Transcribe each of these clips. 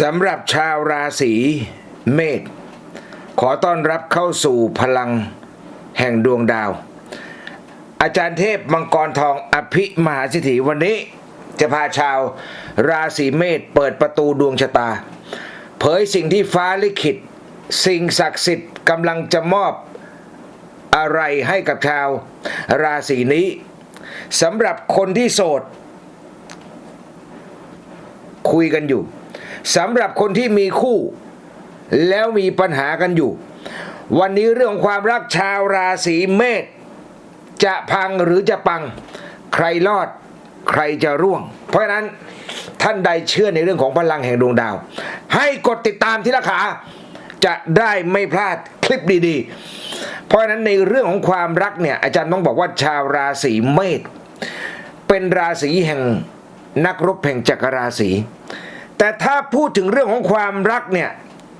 สำหรับชาวราศีเมษขอต้อนรับเข้าสู่พลังแห่งดวงดาว อาจารย์เทพมังกรทองอภิมหาสิทธิวันนี้ จะพาชาวราศีเมษเปิดประตูดวงชะตา เผยสิ่งที่ฟ้าลิขิต สิ่งศักดิ์สิทธิ์กำลังจะมอบอะไรให้กับชาวราศีนี้สำหรับคนที่โสด คุยกันอยู่ สำหรับคนที่มีคู่ แล้วมีปัญหากันอยู่ วันนี้เรื่องของความรักชาวราศีเมษจะพังหรือจะปัง ใครรอดใครจะร่วง เพราะฉะนั้นท่านใดเชื่อในเรื่องของพลังแห่งดวงดาว ให้กดติดตามที่ละขาจะได้ไม่พลาดคลิปดีๆ เพราะฉะนั้นในเรื่องของความรักเนี่ยอาจารย์ต้องบอกว่าชาวราศีเมษเป็นราศีแห่งนักรบแห่งจักรราศี แต่ถ้าพูดถึงเรื่องของความรักเนี่ย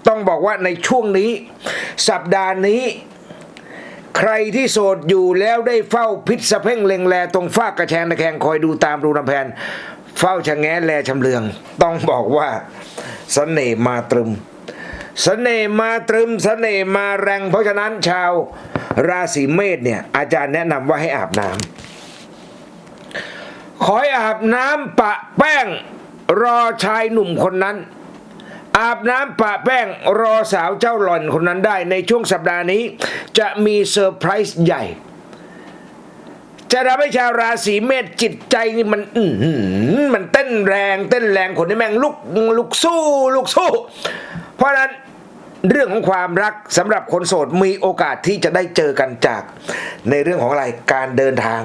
ต้องบอกว่าในช่วงนี้ สัปดาห์นี้ ใครที่โสดอยู่แล้วได้เฝ้าพิษสะเพ่งเล็งแลตรงฝ้ากระแชงตะแคงคอยดูตามรูลำแพนเฝ้าชะแงแลชำเลือง ต้องบอกว่าสเสน่ห์มาตรึมสเสน่ห์มาตรึมสเสน่ห์มาแรง เพราะฉะนั้นชาวราศีเมษเนี่ยอาจารย์แนะนำว่าให้อาบน้ำขอให้อาบน้ำปะแป้ง รอชายหนุ่มคนนั้น อาบน้ำปะแป้งรอสาวเจ้าหล่อนคนนั้นได้ในช่วงสัปดาห์นี้ จะมีเซอร์ไพรส์ใหญ่ จะทำให้ชาวราศีเมษจิตใจนี่มันอืมันเต้นแรงเต้นแรงคนที่แม่งลุกลุกสู้ลุกสู้ เพราะนั้นเรื่องของความรักสำหรับคนโสดมีโอกาสที่จะได้เจอกันจาก ในเรื่องของอะไรการเดินทาง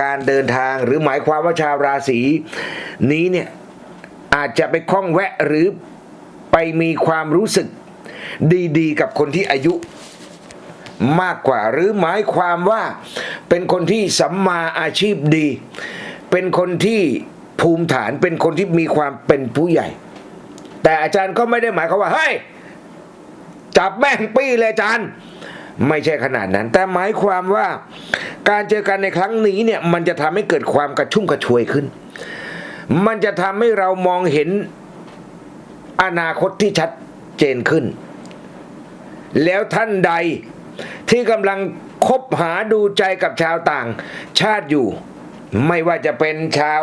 การเดินทางหรือหมายความว่าชาวราศีนี้เนี่ยอาจจะไปคล้องแวะหรือไปมีความรู้สึกดีๆ กับคนที่อายุมากกว่า หรือหมายความว่าเป็นคนที่สัมมาอาชีพดี เป็นคนที่ภูมิฐานเป็นคนที่มีความเป็นผู้ใหญ่ แต่อาจารย์ก็ไม่ได้หมายความว่าเฮ้ยจับแม่งปี้เลยอาจารย์ ไม่ใช่ขนาดนั้น แต่หมายความว่า การเจอกันในครั้งนี้เนี่ยมันจะทำให้เกิดความกระชุ่มกระชวยขึ้น มันจะทำให้เรามองเห็นอนาคตที่ชัดเจนขึ้น แล้วท่านใดที่กำลังคบหาดูใจกับชาวต่าง ชาติอยู่ ไม่ว่าจะเป็นชาว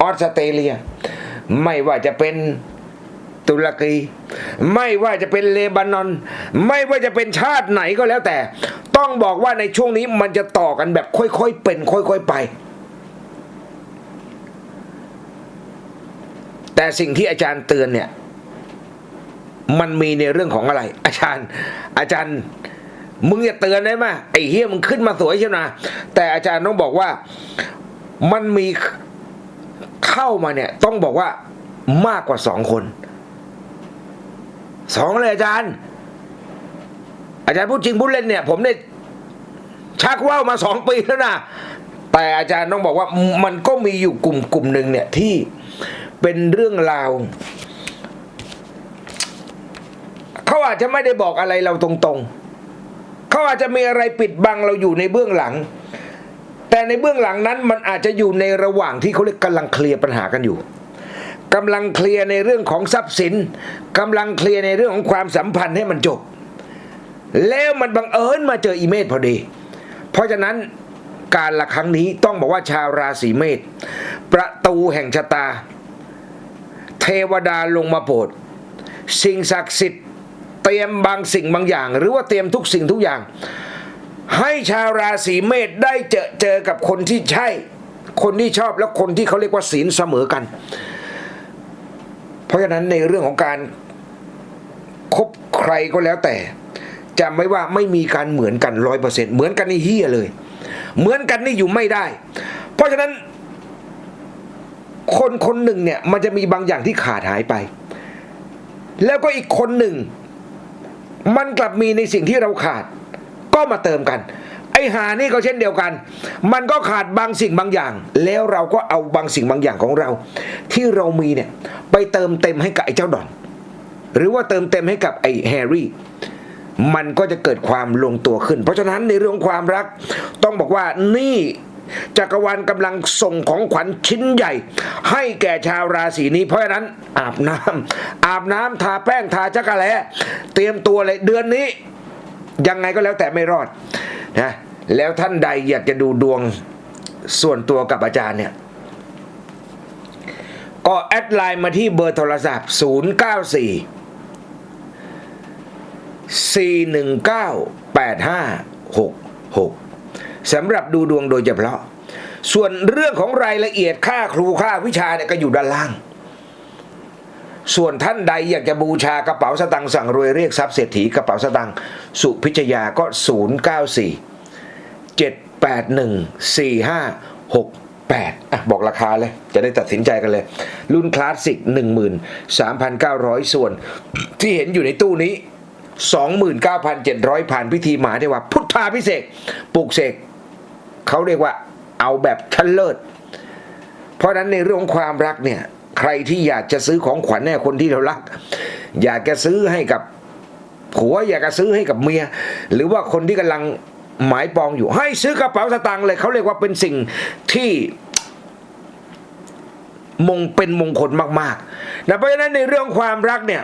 ออสเตรเลีย ไม่ว่าจะเป็นตุรกี ไม่ว่าจะเป็นเลบานอน ไม่ว่าจะเป็นชาติไหนก็แล้วแต่ ต้องบอกว่าในช่วงนี้มันจะต่อกันแบบค่อยๆเป็น ค่อยๆไป แต่สิ่งที่อาจารย์เตือนเนี่ย มันมีในเรื่องของอะไร อาจารย์ อาจารย์มึงอย่าเตือนได้ไหมไอ้เฮียมึงขึ้นมาสวยใช่ไหมแต่อาจารย์ต้องบอกว่ามันมีเข้ามาเนี่ย ต้องบอกว่ามากกว่าสองคนสองเลยอาจารย์ อาจารย์พูดจริงพูดเล่นเนี่ย ผมเนี่ยชักว่าวมาสองปีแล้วนะแต่อาจารย์ต้องบอกว่ามันก็มีอยู่กลุ่มกลุ่มหนึ่งเนี่ยที่เป็นเรื่องราวเขาอาจจะไม่ได้บอกอะไรเราตรงๆเขาอาจจะมีอะไรปิดบังเราอยู่ในเบื้องหลัง แต่ในเบื้องหลังนั้นมันอาจจะอยู่ในระหว่างที่เขาเรียกกำลังเคลียร์ปัญหากันอยู่กำลังเคลียร์ในเรื่องของทรัพย์สินกำลังเคลียร์ในเรื่องของความสัมพันธ์ให้มันจบ แล้วมันบังเอิญมาเจออีเมธพอดี เพราะฉะนั้นการละครั้งนี้ต้องบอกว่าชาวราศีเมษประตูแห่งชะตา เทวดาลงมาโปรดสิ่งศักดิ์สิทธิ์เตรียมบางสิ่งบางอย่าง หรือว่าเตรียมทุกสิ่งทุกอย่าง ให้ชาวราศีเมษได้เจอเจอกับคนที่ใช่ คนที่ชอบและคนที่เขาเรียกว่าศีลเสมอกัน เพราะฉะนั้นในเรื่องของการคบใครก็แล้วแต่ จำไว้ว่าไม่มีการเหมือนกันร้อยเปอร์เซ็นต์เหมือนกันนี่เฮียเลย เหมือนกันนี่อยู่ไม่ได้ เพราะฉะนั้นคนคนหนึ่งเนี่ยมันจะมีบางอย่างที่ขาดหายไป แล้วก็อีกคนหนึ่ง มันกลับมีในสิ่งที่เราขาด ก็มาเติมกัน ไอ้หานี่ก็เช่นเดียวกัน มันก็ขาดบางสิ่งบางอย่าง แล้วเราก็เอาบางสิ่งบางอย่างของเรา ที่เรามีเนี่ยไปเติมเต็มให้กับไอ้เจ้าดอน หรือว่าเติมเต็มให้กับไอ้แฮร์รี่ มันก็จะเกิดความลงตัวขึ้น เพราะฉะนั้นในเรื่องความรักต้องบอกว่านี่จักรวาลกำลังส่งของขวัญชิ้นใหญ่ ให้แก่ชาวราศีนี้ เพราะฉะนั้นอาบน้ำอาบน้ำทาแป้งทาจักระแลเตรียมตัวเลยเดือนนี้ ยังไงก็แล้วแต่ไม่รอดนะแล้วท่านใดอยากจะดูดวงส่วนตัวกับอาจารย์เนี่ยก็แอดไลน์มาที่เบอร์โทรศัพท์ 094 4198566 สำหรับดูดวงโดยเฉพาะ ส่วนเรื่องของรายละเอียดค่าครูค่าวิชาเนี่ยก็อยู่ด้านล่าง ส่วนท่านใดอยากจะบูชากระเป๋าสตังค์สั่งรวยเรียกทรัพย์เศรษฐีกระเป๋าสตังค์สุพิชยาก็ 094 781 4568อะบอกราคาเลย จะได้ตัดสินใจกันเลย รุ่นคลาสสิก 13,900 ส่วน ที่เห็นอยู่ในตู้นี้ 29,700 ผ่านพิธีหมาเทว่าพุทธาพิเศษปลุกเสกเขาเรียกว่าเอาแบบชั้นเลิศ เพราะนั้นในเรื่องของความรักเนี่ย ใครที่อยากจะซื้อของขวัญให้คนที่เรารัก อยากจะซื้อให้กับผัวอยากจะซื้อให้กับเมีย หรือว่าคนที่กำลังหมายปองอยู่ ให้ซื้อกระเป๋าสตางค์เลยเขาเรียกว่าเป็นสิ่งที่มงเป็นมงคลมากๆนะเพราะฉะนั้นในเรื่องความรักเนี่ย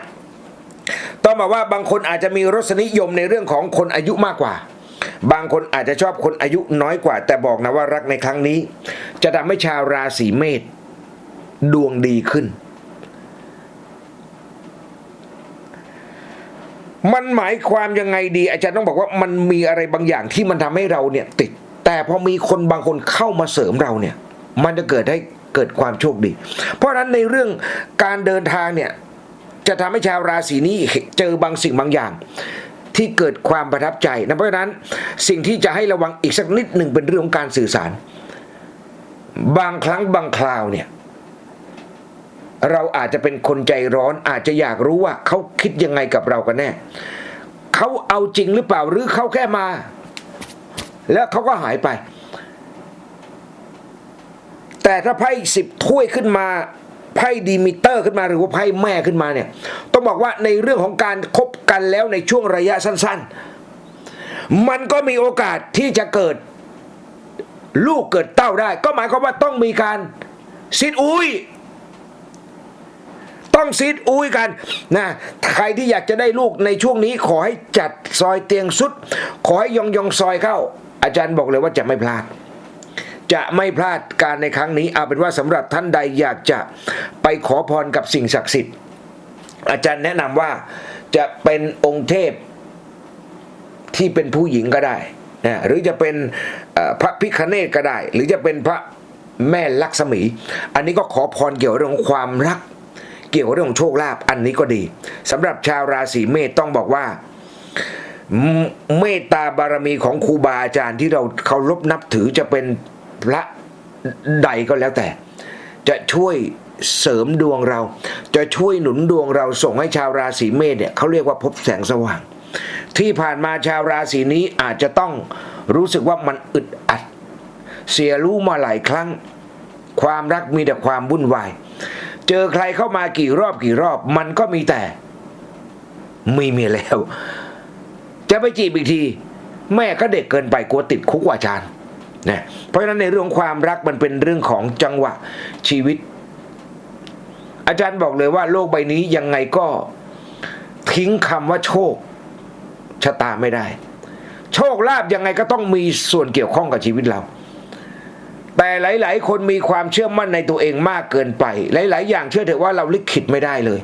ต้องบอกว่าบางคนอาจจะมีรสนิยมในเรื่องของคนอายุมากกว่า บางคนอาจจะชอบคนอายุน้อยกว่า แต่บอกนะว่ารักในครั้งนี้ จะทำให้ชาวราศีเมษดวงดีขึ้น มันหมายความยังไงดี อาจารย์ต้องบอกว่ามันมีอะไรบางอย่างที่มันทำให้เราเนี่ยติด แต่พอมีคนบางคนเข้ามาเสริมเราเนี่ย มันจะเกิดให้เกิดความโชคดี เพราะฉะนั้นในเรื่องการเดินทางเนี่ย จะทำให้ชาวราศีนี้เจอบางสิ่งบางอย่าง ที่เกิดความประทับใจนะเพราะฉะนั้นสิ่งที่จะให้ระวังอีกสักนิดหนึ่งเป็นเรื่องของการสื่อสาร บางครั้งบางคราวเนี่ยเราอาจจะเป็นคนใจร้อนอาจจะอยากรู้ว่าเขาคิดยังไงกับเรากันแน่เขาเอาจริงหรือเปล่าหรือเขาแค่มา แล้วเขาก็หายไป แต่ถ้าไพ่สิบถ้วยขึ้นมา ไพ่ดีมิเตอร์ขึ้นมาหรือว่าไพ่แม่ขึ้นมาเนี่ยต้องบอกว่าในเรื่องของการคบกันแล้วในช่วงระยะสั้น ๆ มันก็มีโอกาสที่จะเกิดลูกเกิดเต้าได้ ก็หมายความว่าต้องมีการซิดอุ้ยต้องซีดอุ้ยกันนะใครที่อยากจะได้ลูกในช่วงนี้ขอให้จัดซอยเตียงสุด ขอให้ยองยองซอยเข้า อาจารย์บอกเลยว่าจะไม่พลาด จะไม่พลาดการในครั้งนี้เอาเป็นว่าสำหรับท่านใดอยากจะไปขอพรกับสิ่งศักดิ์สิทธิ์ อาจารย์แนะนำว่าจะเป็นองค์เทพที่เป็นผู้หญิงก็ได้นะหรือจะเป็นพระพิคเนตก็ได้ หรือจะเป็นพระแม่ลักษมี อันนี้ก็ขอพรเกี่ยวกับเรื่องของความรัก เกี่ยวกับเรื่องของโชคลาภอันนี้ก็ดีสำหรับชาวราศีเมษต้องบอกว่าเมตตาบารมีของครูบาอาจารย์ที่เราเคารพนับถือจะเป็น พระใดก็แล้วแต่ จะช่วยเสริมดวงเรา จะช่วยหนุนดวงเราส่งให้ชาวราศีเมษเนี่ยเขาเรียกว่าพบแสงสว่าง ที่ผ่านมาชาวราศีนี้อาจจะต้องรู้สึกว่ามันอึดอัด เสียรู้มาหลายครั้ง ความรักมีแต่ความวุ่นวาย เจอใครเข้ามากี่รอบกี่รอบ มันก็มีแต่ไมีเมีแล้ว จะไปจีบอีกที แม่ก็เด็กเกินไปกลัวติดคุกกว่าอาจารย์ นะเพราะฉะนั้นในเรื่องความรักมันเป็นเรื่องของจังหวะชีวิต อาจารย์บอกเลยว่าโลกใบนี้ยังไงก็ทิ้งคำว่าโชคชะตาไม่ได้ โชคลาภยังไงก็ต้องมีส่วนเกี่ยวข้องกับชีวิตเรา แต่หลาย ๆ คนมีความเชื่อมั่นในตัวเองมากเกินไป หลาย ๆ อย่างเชื่อเถอะว่าเราลิขิตไม่ได้เลย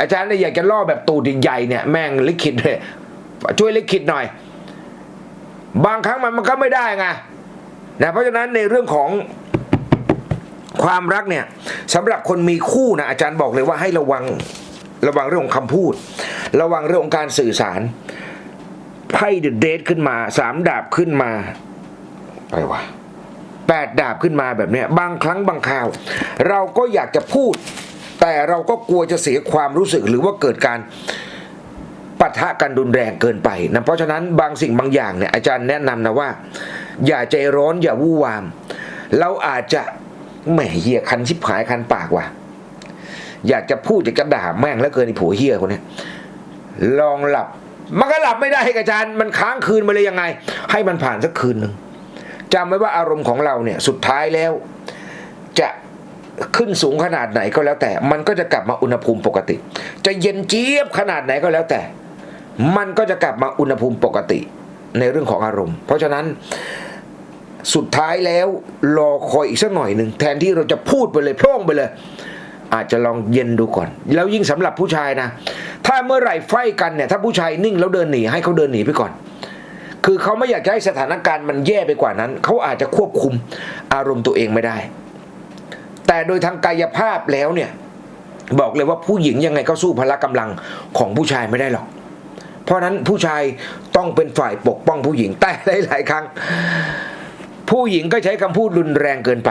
อาจารย์เลยอยากจะล่อแบบตูดใหญ่เนี่ยแม่งลิขิตเลยช่วยลิขิตหน่อย บางครั้งมันมันก็ไม่ได้ไงนะเพราะฉะนั้นในเรื่องของความรักเนี่ยสำหรับคนมีคู่นะอาจารย์บอกเลยว่าให้ระวังระวังเรื่องของคำพูด ระวังเรื่องของการสื่อสารไพ่เดอะเดทขึ้นมาสามดาบขึ้นมาไปวะแปดดาบขึ้นมาแบบเนี้ยบางครั้งบางคราว เราก็อยากจะพูด แต่เราก็กลัวจะเสียความรู้สึกหรือว่าเกิดการะทะกันรุนแรงเกินไปนะเพราะฉะนั้นบางสิ่งบางอย่างเนี่ยอาจารย์แนะนำนะว่า อย่าใจร้อนอย่าวู่วาม เราอาจจะแหมเฮียคันชิบหายคันปากว่ะอยากจะพูดอยากจะด่าแม่งแล้วเกินอ้ผัวเฮียคนนี้ลองหลับ มันก็หลับไม่ได้อาจารย์มันค้างคืนมาเลยยังไง ให้มันผ่านสักคืนหนึ่งจำไว้ว่าอารมณ์ของเราเนี่ยสุดท้ายแล้ว จะขึ้นสูงขนาดไหนก็แล้วแต่ มันก็จะกลับมาอุณหภูมิปกติ จะเย็นเจี๊ยบขนาดไหนก็แล้วแต่ มันก็จะกลับมาอุณหภูมิปกติในเรื่องของอารมณ์ เพราะฉะนั้นสุดท้ายแล้วรอคอยอีกสักหน่อยหนึ่งแทนที่เราจะพูดไปเลยพร่งไปเลย อาจจะลองเย็นดูก่อน แล้วยิ่งสำหรับผู้ชายนะ ถ้าเมื่อไหร่ไฟกันเนี่ยถ้าผู้ชายนิ่งแล้วเดินหนีให้เขาเดินหนีไปก่อน คือเขาไม่อยากจะให้สถานการณ์มันแย่ไปกว่านั้น เขาอาจจะควบคุมอารมณ์ตัวเองไม่ได้ แต่โดยทางกายภาพแล้วเนี่ยบอกเลยว่าผู้หญิงยังไงก็สู้พละกำลังของผู้ชายไม่ได้หรอก เพราะนั้นผู้ชายต้องเป็นฝ่ายปกป้องผู้หญิงแต่หลายๆครั้ง ผู้หญิงก็ใช้คำพูดรุนแรงเกินไป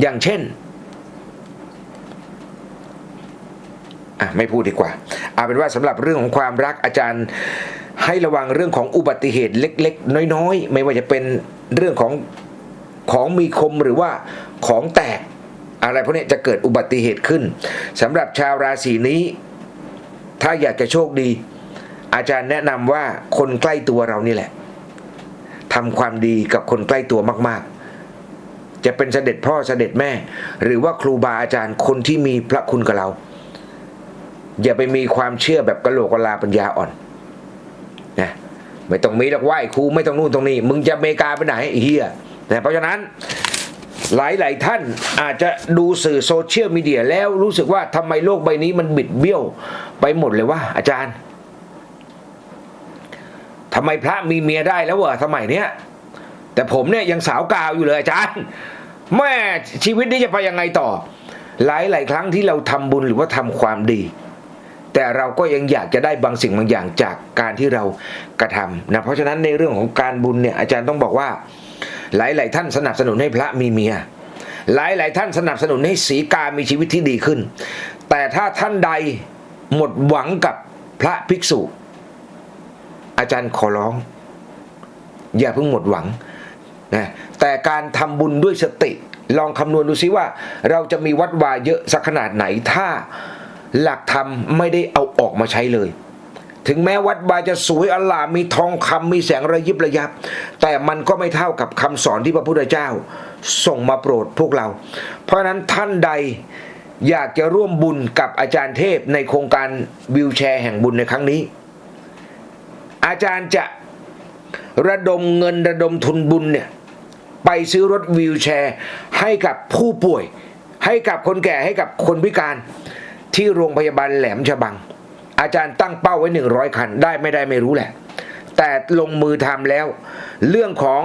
อย่างเช่นอะไม่พูดดีกว่าเอาเป็นว่าสำหรับเรื่องของความรักอาจารย์ให้ระวังเรื่องของอุบัติเหตุเล็ก ๆ น้อย ๆ ไม่ว่าจะเป็นเรื่องของของมีคมหรือว่าของแตกอะไรพวกนี้จะเกิดอุบัติเหตุขึ้นสำหรับชาวราศีนี้ ถ้าอยากจะโชคดี อาจารย์แนะนำว่าคนใกล้ตัวเรานี่แหละทำความดีกับคนใกล้ตัวมาก ๆ จะเป็นเสด็จพ่อเสด็จแม่ หรือว่าครูบาอาจารย์คนที่มีพระคุณกับเรา อย่าไปมีความเชื่อแบบกะโหลกกะลาปัญญาอ่อนนะไม่ต้องมีหรอกไหว้ครูไม่ต้องนู่นตรงนี้ มึงจะอเมริกาไปไหนเฮียนะเพราะฉะนั้นหลาย ๆ ท่านอาจจะดูสื่อโซเชียลมีเดียแล้วรู้สึกว่าทำไมโลกใบนี้มันบิดเบี้ยวไปหมดเลยว่าอาจารย์ ทำไมพระมีเมียได้แล้วเวะสมัยเนี้ยแต่ผมเนี่ยยังสาวกาวอยู่เลยอาจารย์แม่ชีวิตนี้จะไปยังไงต่อ หลายๆครั้งที่เราทำบุญหรือว่าทำความดี แต่เราก็ยังอยากจะได้บางสิ่งบางอย่างจากการที่เรากระทำนะเพราะฉะนั้นในเรื่องของการบุญเนี่ยอาจารย์ต้องบอกว่า หลายๆท่านสนับสนุนให้พระมีเมีย หลายๆท่านสนับสนุนให้สีกามีชีวิตที่ดีขึ้น แต่ถ้าท่านใดหมดหวังกับพระภิกษุ อาจารย์ขอร้อง อย่าเพิ่งหมดหวังนะแต่การทำบุญด้วยสติ ลองคำนวณดูซิว่า เราจะมีวัดวาเยอะสักขนาดไหนถ้าหลักธรรมไม่ได้เอาออกมาใช้เลย ถึงแม้วัดวาจะสวยอลามมีทองคำมีแสงระยิบระยับ แต่มันก็ไม่เท่ากับคำสอนที่พระพุทธเจ้า ส่งมาโปรดพวกเรา เพราะฉะนั้นท่านใดอยากจะร่วมบุญกับอาจารย์เทพในโครงการวิวแชร์แห่งบุญในครั้งนี้ อาจารย์จะระดมเงินระดมทุนบุญเนี่ยไปซื้อรถวิวแชร์ ให้กับผู้ป่วย ให้กับคนแก่ให้กับคนพิการที่โรงพยาบาลแหลมฉบัง อาจารย์ตั้งเป้าไว้หนึ่งร้อยคัน ได้ไม่ได้ไม่รู้แหละ แต่ลงมือทำแล้ว เรื่องของ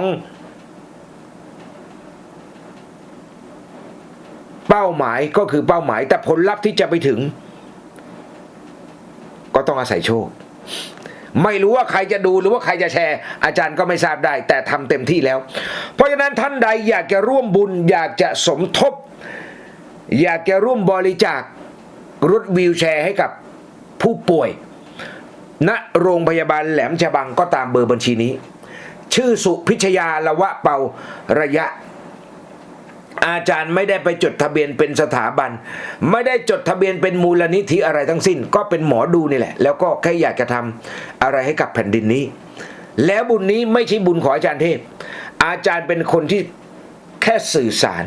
เป้าหมายก็คือเป้าหมาย แต่ผลลัพธ์ที่จะไปถึง ก็ต้องอาศัยโชค ไม่รู้ว่าใครจะดูหรือว่าใครจะแชร์ อาจารย์ก็ไม่ทราบได้ แต่ทำเต็มที่แล้ว เพราะฉะนั้นท่านใดอยากจะร่วมบุญ อยากจะสมทบ อยากจะร่วมบริจาครถวีลแชร์ให้กับผู้ป่วยณโรงพยาบาลแหลมฉบังก็ตามเบอร์บัญชีนี้ ชื่อสุพิชยาละวะเปาระยะ อาจารย์ไม่ได้ไปจดทะเบียนเป็นสถาบัน ไม่ได้จดทะเบียนเป็นมูลนิธิอะไรทั้งสิ้น ก็เป็นหมอดูนี่แหละ แล้วก็แค่อยากจะทำอะไรให้กับแผ่นดินนี้ แล้วบุญนี้ไม่ใช่บุญของอาจารย์เทพ อาจารย์เป็นคนที่แค่สื่อสาร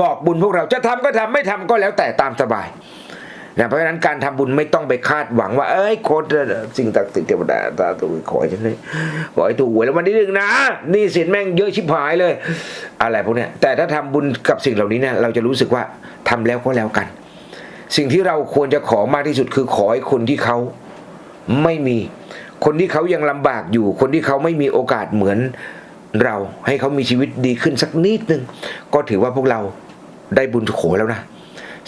บอกบุญพวกเราจะทำก็ทำไม่ทำก็แล้วแต่ตามสบาย นะเพราะฉะนั้นการทำบุญไม่ต้องไปคาดหวังว่า เอ้ยโคตรสิ่งศักดิ์สิทธิ์เทวดาตาตุยขอให้ฉันเลยขอให้ถูกหวยแล้ววันที่หนึ่งนะนี่สินแม่งเยอะชิบหายเลย อะไรพวกเนี้ยแต่ถ้าทำบุญกับสิ่งเหล่านี้เนี่ยเราจะรู้สึกว่าทำแล้วก็แล้วกัน สิ่งที่เราควรจะขอมากที่สุดคือขอให้คนที่เขาไม่มี คนที่เขายังลำบากอยู่ คนที่เขาไม่มีโอกาสเหมือนเราให้เขามีชีวิตดีขึ้นสักนิดนึงก็ถือว่าพวกเราได้บุญโขแล้วนะ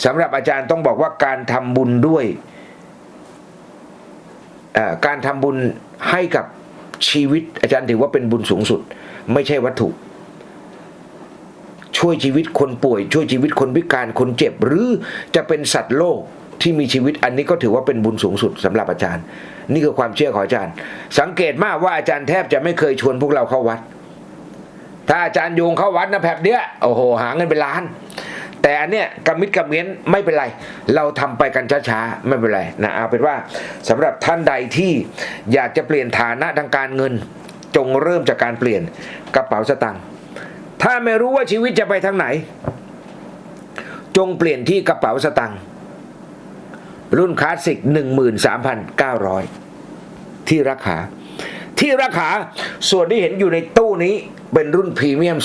สำหรับอาจารย์ต้องบอกว่าการทำบุญด้วยการทำบุญให้กับชีวิต อาจารย์ถือว่าเป็นบุญสูงสุด ไม่ใช่วัตถุ ช่วยชีวิตคนป่วย ช่วยชีวิตคนพิการคนเจ็บ หรือจะเป็นสัตว์โลกที่มีชีวิตอันนี้ก็ถือว่าเป็นบุญสูงสุดสำหรับอาจารย์ นี่คือความเชื่อของอาจารย์ สังเกตมากว่าอาจารย์แทบจะไม่เคยชวนพวกเราเข้าวัด ถ้าอาจารย์โยงเข้าวัดนะแผบเนี้ยโอ้โหหาเงินเป็นล้าน แต่อันเนี้ยกำมิดกำเง้นไม่เป็นไร เราทำไปกันช้าๆไม่เป็นไรนะเอาเป็นว่าสำหรับท่านใดที่อยากจะเปลี่ยนฐานะทางการเงิน จงเริ่มจากการเปลี่ยนกระเป๋าสตางค์ถ้าไม่รู้ว่าชีวิตจะไปทางไหน จงเปลี่ยนที่กระเป๋าสตางค์รุ่นคลาสสิก 13,900 ที่ราคา ที่ราคาส่วนที่เห็นอยู่ในตู้นี้เป็นรุ่นพรีเมียม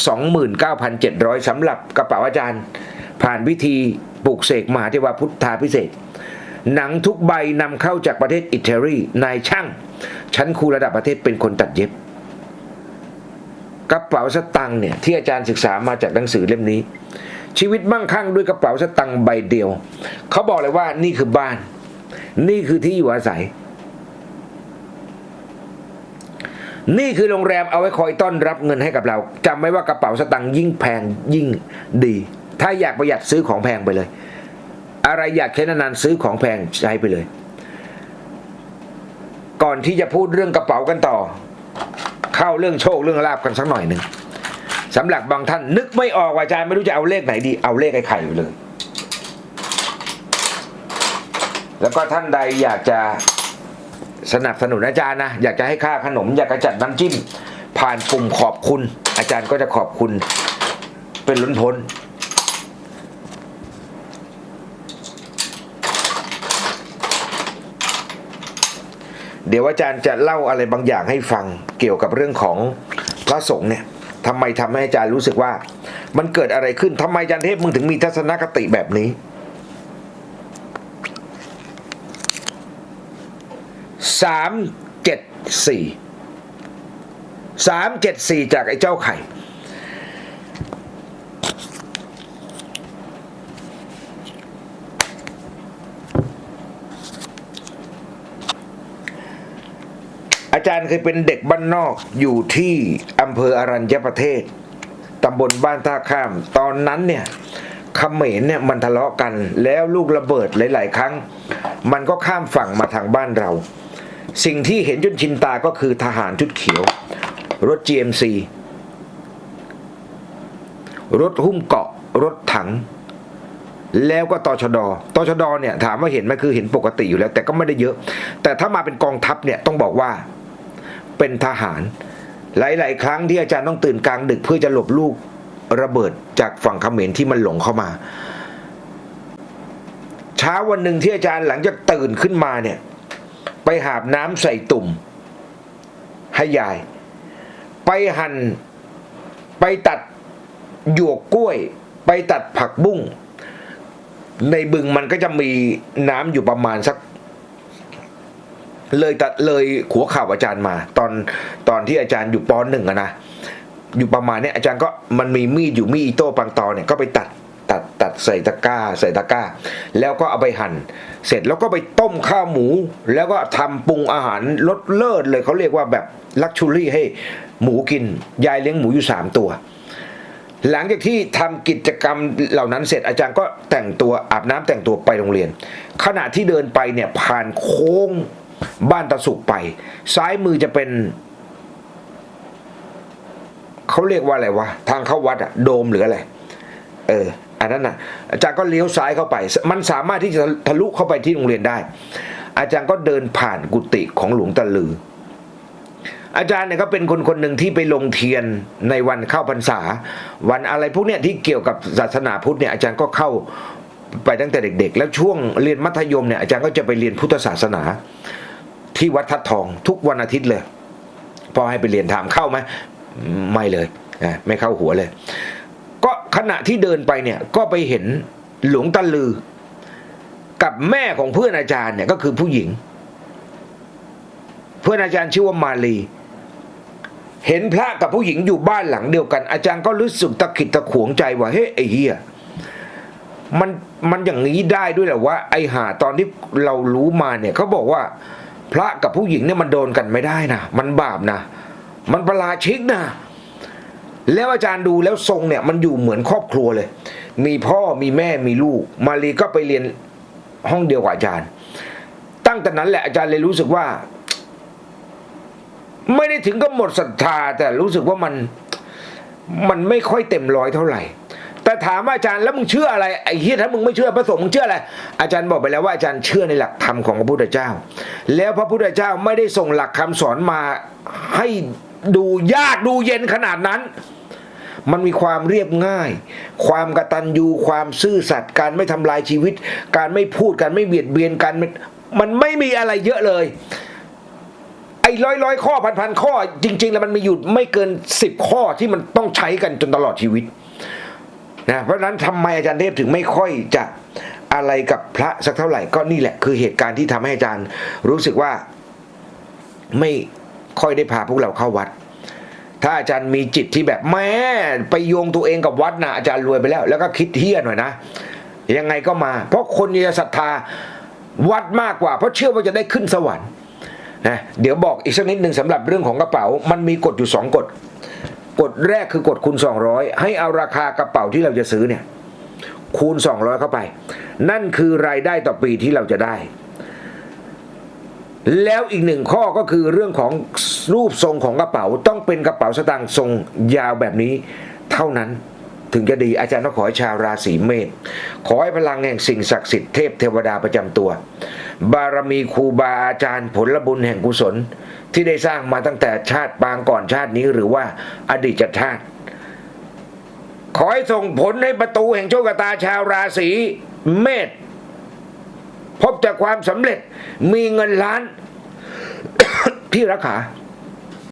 29,700สำหรับกระเป๋าอาจารย์ ผ่านพิธีปลูกเสกมหาเทวพุทธาพิเศษ หนังทุกใบนำเข้าจากประเทศอิตาลีนายช่างชั้นครูระดับประเทศเป็นคนตัดเย็บ กระเป๋าสตังค์เนี่ยที่อาจารย์ศึกษามาจากหนังสือเล่มนี้ ชีวิตมั่งคั่งด้วยกระเป๋าสตังค์ใบเดียว เขาบอกเลยว่านี่คือบ้าน นี่คือที่อยู่อาศัย นี่คือโรงแรมเอาไว้คอยต้อนรับเงินให้กับเราจำไว้ว่ากระเป๋าสตังค์ยิ่งแพงยิ่งดี ถ้าอยากประหยัดซื้อของแพงไปเลย อะไรอยากใช้นานๆซื้อของแพงใช้ไปเลย ก่อนที่จะพูดเรื่องกระเป๋ากันต่อ เข้าเรื่องโชคเรื่องลาบกันสักหน่อยหนึ่งสำหรับบางท่านนึกไม่ออกว่าอาจารย์ไม่รู้จะเอาเลขไหนดี เอาเลขไอ้ไข่ไปเลย แล้วก็ท่านใดอยากจะสนับสนุนอาจารย์นะ อยากจะให้ค่าขนม อยากจะจัดน้ำจิ้ม ผ่านปุ่มขอบคุณ อาจารย์ก็จะขอบคุณเป็นล้นพ้น เดี๋ยวอาจารย์จะเล่าอะไรบางอย่างให้ฟังเกี่ยวกับเรื่องของพระสงฆ์เนี่ยทำไมทำให้อาจารย์รู้สึกว่า มันเกิดอะไรขึ้นทำไมอาจารย์เทพมึงถึงมีทัศนคติแบบนี้ สามเจ็ดสี่สามเจ็ดสี่จากไอ้เจ้าไข่ อาจารย์เคยเป็นเด็กบ้านนอกอยู่ที่อำเภออรัญญประเทศตำบลบ้านท่าข้าม ตอนนั้นเนี่ยเขมรเนี่ยมันทะเลาะกัน แล้วลูกระเบิดหลาย ๆ ครั้ง มันก็ข้ามฝั่งมาทางบ้านเรา สิ่งที่เห็นจนชินตาก็คือทหารชุดเขียว รถ GMC รถหุ้มเกาะรถถัง แล้วก็ตชดตชดเนี่ยถามว่าเห็นไหมคือเห็นปกติอยู่แล้ว แต่ก็ไม่ได้เยอะ แต่ถ้ามาเป็นกองทัพเนี่ยต้องบอกว่า เป็นทหาร หลาย ๆ ครั้งที่อาจารย์ต้องตื่นกลางดึกเพื่อจะหลบลูกระเบิดจากฝั่งเขมรที่มันหลงเข้ามา เช้าวันหนึ่งที่อาจารย์หลังจากตื่นขึ้นมาเนี่ย ไปหาบน้ำใส่ตุ่ม ให้ยาย ไปหัน่นไปตัดหยวกกล้วย ไปตัดผักบุ้งในบึงมันก็จะมีน้ำอยู่ประมาณสัก เลยตัดเลยขัวข่าวอาจารย์มา ตอนตอนที่อาจารย์อยู่ปหนึ่งอะนะอยู่ประมาณเนี้ยอาจารย์ก็มันมีมีดอยู่มีดอิโต้ปังตอเนี่ยก็ไปตัดตัดตัดใส่ตะกร้าใส่ตะกร้า แล้วก็เอาไปหั่น เสร็จแล้วก็ไปต้มข้าวหมู แล้วก็ทำปรุงอาหารรสเลิศเลยเขาเรียกว่าแบบลักชูรี่ให้หมูกิน ยายเลี้ยงหมูอยู่สามตัว หลังจากที่ทำกิจกรรมเหล่านั้นเสร็จอาจารย์ก็แต่งตัวอาบน้ำแต่งตัวไปโรงเรียน ขณะที่เดินไปเนี่ยผ่านโค้ง บ้านตะสุกไป ซ้ายมือจะเป็นเขาเรียกว่าอะไรวะทางเข้าวัดอะโดมหรืออะไรเอออันนั้นนะอาจารย์ก็เลี้ยวซ้ายเข้าไป มันสามารถที่จะทะลุเข้าไปที่โรงเรียนได้ อาจารย์ก็เดินผ่านกุฏิของหลวงตาลือ อาจารย์เนี่ยก็เป็นคนคนหนึ่งที่ไปลงเทียนในวันเข้าพรรษา วันอะไรพวกเนี้ยที่เกี่ยวกับศาสนาพุทธเนี่ยอาจารย์ก็เข้าไปตั้งแต่เด็ก ๆ แล้วช่วงเรียนมัธยมเนี่ยอาจารย์ก็จะไปเรียนพุทธศาสนา ที่วัดทัดทองทุกวันอาทิตย์เลยพอให้ไปเรียนถามเข้าไหมไม่เลยนะไม่เข้าหัวเลย ก็ขณะที่เดินไปเนี่ยก็ไปเห็นหลวงตาลือ กับแม่ของเพื่อนอาจารย์เนี่ยก็คือผู้หญิง เพื่อนอาจารย์ชื่อว่ามาลีเห็นพระกับผู้หญิงอยู่บ้านหลังเดียวกัน อาจารย์ก็รู้สึกตะขิดตะขวงใจว่าเฮ้ยไอ้เฮียมันมันอย่างนี้ได้ด้วยแหละว่าไอ้หาตอนที่เรารู้มาเนี่ยเขาบอกว่า พระกับผู้หญิงเนี่ยมันโดนกันไม่ได้นะมันบาปนะมันประหลาชิกนะแล้วอาจารย์ดูแล้วทรงเนี่ยมันอยู่เหมือนครอบครัวเลย มีพ่อมีแม่มีลูก มาลีก็ไปเรียนห้องเดียวกับอาจารย์ ตั้งแต่นั้นแหละอาจารย์เลยรู้สึกว่า ไม่ได้ถึงก็หมดศรัทธา แต่รู้สึกว่ามันมันไม่ค่อยเต็มร้อยเท่าไหร่ แต่ถามว่าอาจารย์แล้วมึงเชื่ออะไรไอ้เฮียถ้ามึงไม่เชื่อพระสงฆ์มึงเชื่ออะไร อาจารย์บอกไปแล้วว่าอาจารย์เชื่อในหลักธรรมของพระพุทธเจ้า แล้วพระพุทธเจ้าไม่ได้ส่งหลักคำสอนมาให้ดูยากดูเย็นขนาดนั้น มันมีความเรียบง่าย ความกระตัญญูความซื่อสัตย์การไม่ทำลายชีวิต การไม่พูดการไม่เบียดเบียนกันมันมันไม่มีอะไรเยอะเลยไอ้ร้อยร้อยข้อพันพันข้อจริง ๆ แล้วมันมีอยู่ไม่เกินสิบข้อที่มันต้องใช้กันจนตลอดชีวิต นะเพราะนั้นทำไมอาจารย์เทพถึงไม่ค่อยจะอะไรกับพระสักเท่าไหร่ก็นี่แหละ คือเหตุการณ์ที่ทำให้อาจารย์รู้สึกว่าไม่ค่อยได้พาพวกเราเข้าวัด ถ้าอาจารย์มีจิตที่แบบแม่ไปโยงตัวเองกับวัดนะอาจารย์รวยไปแล้ว แล้วก็คิดเฮี้ยหน่อยนะยังไงก็มา เพราะคนจะศรัทธาวัดมากกว่า เพราะเชื่อว่าจะได้ขึ้นสวรรค์นะเดี๋ยวบอกอีกสักนิดหนึ่งสำหรับเรื่องของกระเป๋า มันมีกฎอยู่สองกฎ กฎแรกคือกฎคูณ 200 ให้เอาราคากระเป๋าที่เราจะซื้อเนี่ยคูณ 200 เข้าไป นั่นคือรายได้ต่อปีที่เราจะได้ แล้วอีกหนึ่งข้อก็คือเรื่องของรูปทรงของกระเป๋าต้องเป็นกระเป๋าสตางค์ทรงยาวแบบนี้ เท่านั้นถึงจะดีอาจารย์ต้องขอให้ชาวราศีเมษขอให้พลังแห่งสิ่งศักดิ์สิทธิ์เทพเทวดาประจำตัว บารมีครูบาอาจารย์ผลบุญแห่งกุศล ที่ได้สร้างมาตั้งแต่ชาติปางก่อนชาตินี้หรือว่าอดีตชาติ ขอให้ส่งผลให้ประตูแห่งโชคชะตาชาวราศีเมษพบแต่ความสำเร็จมีเงินล้านที่รักขา